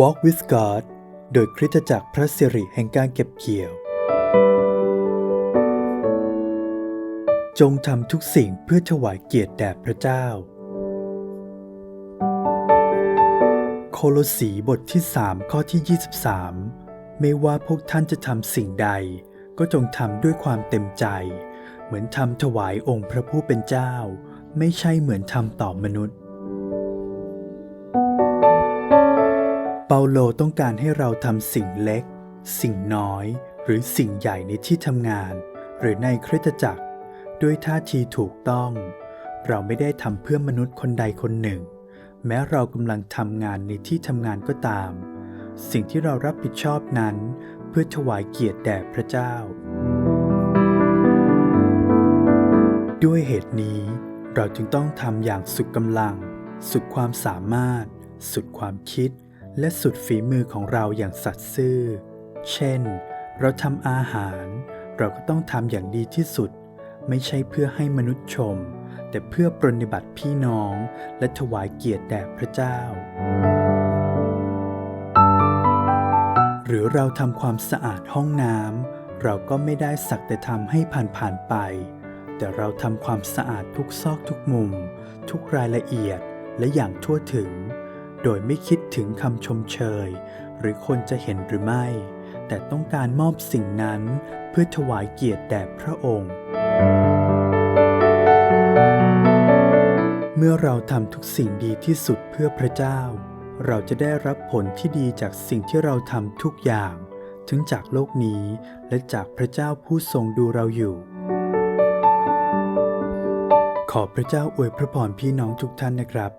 Walk with God โดยคริสตจักรพระสิริแห่งการเก็บเกี่ยว จงทำทุกสิ่งเพื่อถวายเกียรติแด่พระเจ้า โคโลสีบทที่ 3 ข้อที่ 23 ไม่ว่าพวกท่านจะทำสิ่งใด ก็จงทำด้วยความเต็มใจ เหมือนทำถวายองค์พระผู้เป็นเจ้า ไม่ใช่เหมือนทำต่อมนุษย์ เปาโลต้องการให้เราทำสิ่งเล็ก สิ่งน้อย หรือสิ่งใหญ่ในที่ทำงาน หรือในคริสตจักร ด้วยท่าทีถูกต้อง เราไม่ได้ทำเพื่อมนุษย์คนใดคนหนึ่ง แม้เรากำลังทำงานในที่ทำงานก็ตาม สิ่งที่เรารับผิดชอบนั้น เพื่อถวายเกียรติแด่พระเจ้า ด้วยเหตุนี้เราจึงต้องทำอย่างสุดกำลัง สุดความสามารถ สุดความคิด และสุดฝีมือของเราอย่างสัตย์ซื่อ เช่น เราทำอาหาร เราก็ต้องทำอย่างดีที่สุด ไม่ใช่เพื่อให้มนุษย์ชม แต่เพื่อปรนนิบัติพี่น้อง และถวายเกียรติแด่พระเจ้า หรือเราทำความสะอาดห้องน้ำเราก็ไม่ได้สักแต่ทำให้ผ่านๆไป แต่เราทำความสะอาดทุกซอกทุกมุม ทุกรายละเอียดและอย่างทั่วถึง โดยไม่คิดถึงคำชมเชย หรือคนจะเห็นหรือไม่ แต่ต้องการมอบสิ่งนั้นเพื่อถวายเกียรติแด่พระองค์ เมื่อเราทำทุกสิ่งดีที่สุดเพื่อพระเจ้า เราจะได้รับผลที่ดีจากสิ่งที่เราทำทุกอย่าง ทั้งจากโลกนี้และจากพระเจ้าผู้ทรงดูเราอยู่ขอพระเจ้าอวยพระพรพี่น้องทุกท่านนะครับ